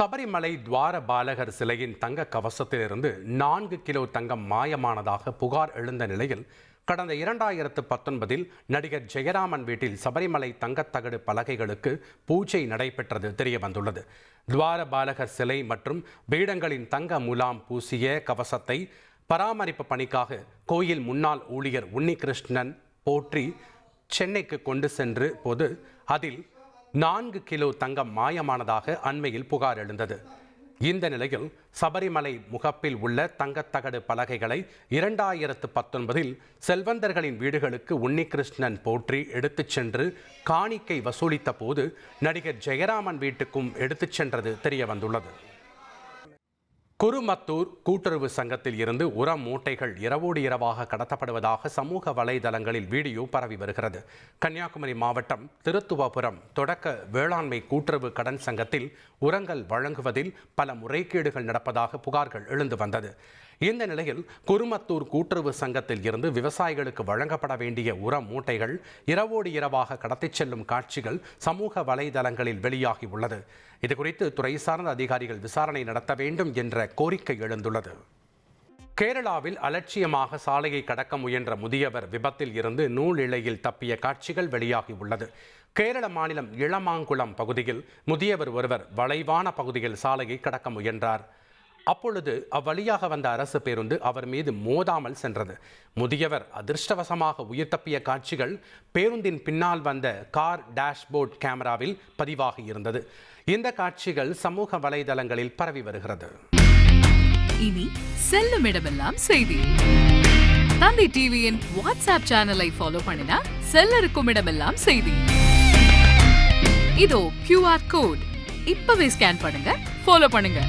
சபரிமலை துவார பாலகர் சிலையின் தங்க கவசத்திலிருந்து நான்கு கிலோ தங்கம் மாயமானதாக புகார் எழுந்த நிலையில் கடந்த இரண்டாயிரத்து பத்தொன்பதில் நடிகர் ஜெயராமன் வீட்டில் சபரிமலை தங்கத்தகடு பலகைகளுக்கு பூஜை நடைபெற்றது தெரிய வந்துள்ளது துவார பாலகர் சிலை மற்றும் பீடங்களின் தங்க முலாம் பூசிய கவசத்தை பராமரிப்பு பணிக்காக கோயில் முன்னாள் ஊழியர் உன்னிகிருஷ்ணன் போற்றி சென்னைக்கு கொண்டு சென்று போது அதில் நான்கு கிலோ தங்கம் மாயமானதாக அண்மையில் புகார் எழுந்தது. இந்த நிலையில் சபரிமலை முகப்பில் உள்ள தங்கத்தகடு பலகைகளை இரண்டாயிரத்து பத்தொன்பதில் செல்வந்தர்களின் வீடுகளுக்கு உன்னிகிருஷ்ணன் போற்றி எடுத்துச் சென்று காணிக்கை வசூலித்த போது நடிகர் ஜெயராமன் வீட்டுக்கும் எடுத்துச் சென்றது தெரிய வந்துள்ளது குருமத்தூர் கூட்டுறவு சங்கத்தில் இருந்து உர மூட்டைகள் இரவோடு இரவாக கடத்தப்படுவதாக சமூக வலைதளங்களில் வீடியோ பரவி வருகிறது. கன்னியாகுமரி மாவட்டம் திருத்துவபுரம் தொடக்க வேளாண்மை கூட்டுறவு கடன் சங்கத்தில் உரங்கள் வழங்குவதில் பல முறைகேடுகள் நடப்பதாக புகார்கள் எழுந்து வந்தது. இந்த நிலையில் குருமத்தூர் கூட்டுறவு சங்கத்தில் இருந்து விவசாயிகளுக்கு வழங்கப்பட வேண்டிய உர மூட்டைகள் இரவோடு இரவாக கடத்திச் செல்லும் காட்சிகள் சமூக வலைதளங்களில் வெளியாகி உள்ளது. இதுகுறித்து துறை சார்ந்த அதிகாரிகள் விசாரணை நடத்த வேண்டும் என்ற கோரிக்கை எழுந்துள்ளது. கேரளாவில் அலட்சியமாக சாலையை கடக்க முயன்ற முதியவர் விபத்தில் இருந்து நூல் இழையில் தப்பிய காட்சிகள் வெளியாகி உள்ளது. கேரள மாநிலம் இளமாங்குளம் பகுதியில் முதியவர் ஒருவர் வளைவான பகுதியில் சாலையை கடக்க முயன்றார். அப்பொழுது அவ்வழியாக வந்த அரசு பேருந்து அவர் மீது மோதாமல் சென்றது. முதியவர் அதிர்ஷ்டவசமாக உயிர் தப்பிய காட்சிகள் பேருந்தின் பின்னால் வந்த கார் டேஷ்போர்ட் கேமராவில் பதிவாகி இருந்தது. இந்த காட்சிகள் சமூக வலைதளங்களில் பரவி வருகிறது. இனி செல்லும் இடமெல்லாம் செய்தி. தந்தை டிவியின் வாட்ஸ்அப் சேனலை ஃபாலோ பண்ணினா செல்ல இருக்கும் இடமெல்லாம் செய்தி. இதோ கியூஆர் கோட் இப்பவே ஸ்கேன் பண்ணுங்க ஃபாலோ பண்ணுங்க.